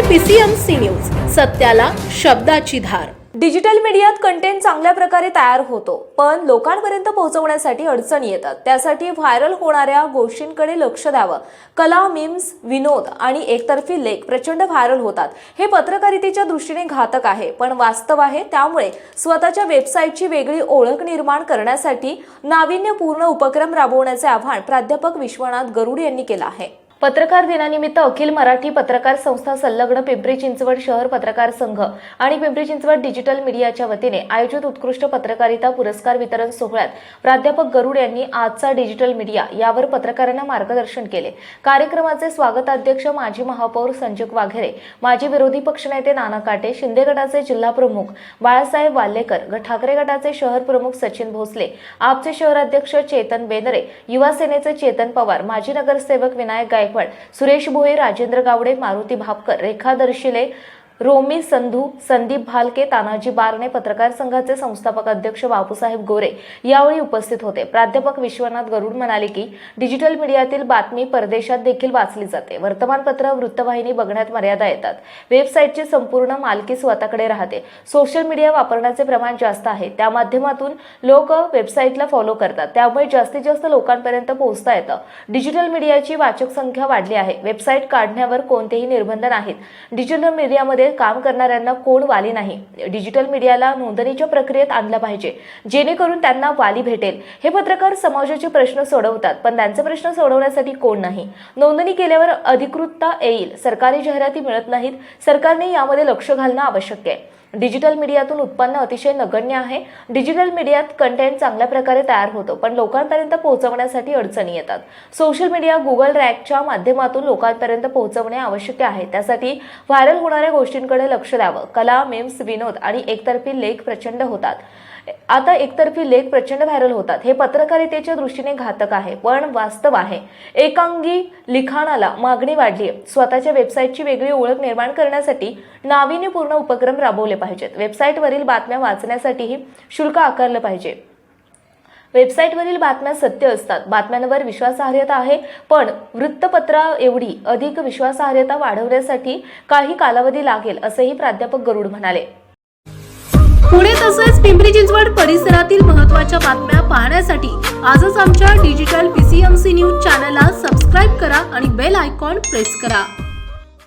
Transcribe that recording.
PCMC news सत्याला शब्दाची धार. Digital मीडियात content चांगल्या प्रकारे तयार होतो पण लोकांपर्यंत पोहोचवण्यासाठी अडचणी येतात. त्यासाठी व्हायरल होणाऱ्या गोष्टींकडे लक्ष द्यावं. कला मीम्स विनोद आणि एकतर्फी लेख प्रचंड व्हायरल होतात. हे पत्रकारितेच्या दृष्टीने घातक आहे पण वास्तव आहे त्यामुळे स्वतःच्या वेबसाईटची वेगळी ओळख निर्माण करण्यासाठी नाविन्यपूर्ण उपक्रम राबवण्याचे आव्हान प्राध्यापक विश्वनाथ गरुड यांनी केलं आहे. पत्रकार दिनानिमित्त अखिल मराठी पत्रकार संस्था संलग्न पिंपरी चिंचवड शहर पत्रकार संघ आणि पिंपरी चिंचवड डिजिटल मीडियाच्या वतीने आयोजित उत्कृष्ट पत्रकारिता पुरस्कार वितरण सोहळ्यात प्राध्यापक गरुड यांनी आजचा डिजिटल मीडिया यावर पत्रकारांना मार्गदर्शन केले. कार्यक्रमाचे स्वागताध्यक्ष माजी महापौर संजय वाघेरे माजी विरोधी पक्षनेते नाना काटे शिंदे गटाचे जिल्हा प्रमुख बाळासाहेब वाल्लेकर ग- ठाकरे गटाचे शहर प्रमुख सचिन भोसले आपचे शहराध्यक्ष चेतन बेनरे युवा सेनेचे चेतन पवार माजी नगरसेवक विनायक गायक गायकवाड सुरेश भोये राजेंद्र गावडे मारुती भापकर रेखा दर्शिले रोमी संधू संदीप भालके तानाजी बारणे पत्रकार संघाचे संस्थापक अध्यक्ष बापूसाहेब गोरे यावेळी उपस्थित होते. प्राध्यापक विश्वनाथ गरुड म्हणाले की डिजिटल मीडियातील बातमी परदेशात देखील वाचली जाते. वर्तमानपत्र वृत्तवाहिनी बघण्यात मर्यादा येतात. वेबसाईटची संपूर्ण मालकी स्वतःकडे राहते. सोशल मीडिया वापरण्याचे प्रमाण जास्त आहे. त्या माध्यमातून लोक वेबसाईटला फॉलो करतात. त्यामुळे जास्तीत जास्त लोकांपर्यंत पोहोचता येतं. डिजिटल मीडियाची वाचक संख्या वाढली आहे. वेबसाईट काढण्यावर कोणतेही निर्बंध नाहीत. डिजिटल मीडियामध्ये काम करणाऱ्यांना कोण वाली नाही? डिजिटल मीडियाला नोंदणीच्या प्रक्रियेत आणलं पाहिजे. जेणेकरून त्यांना वाली भेटेल. हे पत्रकार समाजाचे प्रश्न सोडवतात पण त्यांचे प्रश्न सोडवण्यासाठी कोण नाही? नोंदणी केल्यावर अधिकृतता येईल. सरकारी जाहिराती मिळत नाहीत. सरकारने यामध्ये लक्ष घालणं आवश्यक आहे. डिजिटल मीडियातून उत्पन्न अतिशय नगण्य आहे. डिजिटल मीडियात कंटेंट चांगल्या प्रकारे तयार होतो पण लोकांपर्यंत पोहोचवण्यासाठी अडचणी येतात. सोशल मीडिया गुगल रॅकच्या माध्यमातून लोकांपर्यंत पोहोचवणे आवश्यक आहे. त्यासाठी व्हायरल होणाऱ्या गोष्टी गोष्टींकडे लक्ष द्यावं. कला मेम्स विनोद आणि एकतर्फी लेख प्रचंड होतात. आता एकतर्फी लेख प्रचंड व्हायरल होतात. हे पत्रकारितेच्या दृष्टीने घातक आहे पण वास्तव आहे. एकांगी लिखाणाला मागणी वाढली आहे. स्वतःच्या वेबसाईटची वेगळी ओळख निर्माण करण्यासाठी नाविन्यपूर्ण उपक्रम राबवले पाहिजेत. वेबसाईटवरील बातम्या वाचण्यासाठीही शुल्क आकारलं पाहिजे. वेबसाईटवरील बातम्या सत्य असतात. बातम्यांवर विश्वासार्हता आहे पण वृत्तपत्रा एवढी अधिक विश्वासार्हता वाढवण्यासाठी काही कालावधी लागेल असेही प्राध्यापक गरुड म्हणाले. पुणे तसेच पिंपरी चिंचवड परिसरातील महत्त्वाच्या बातम्या पाहण्यासाठी आजच आमच्या डिजिटल पीसीएमसी न्यूज चॅनलला सबस्क्राईब करा आणि बेल आयकॉन प्रेस करा.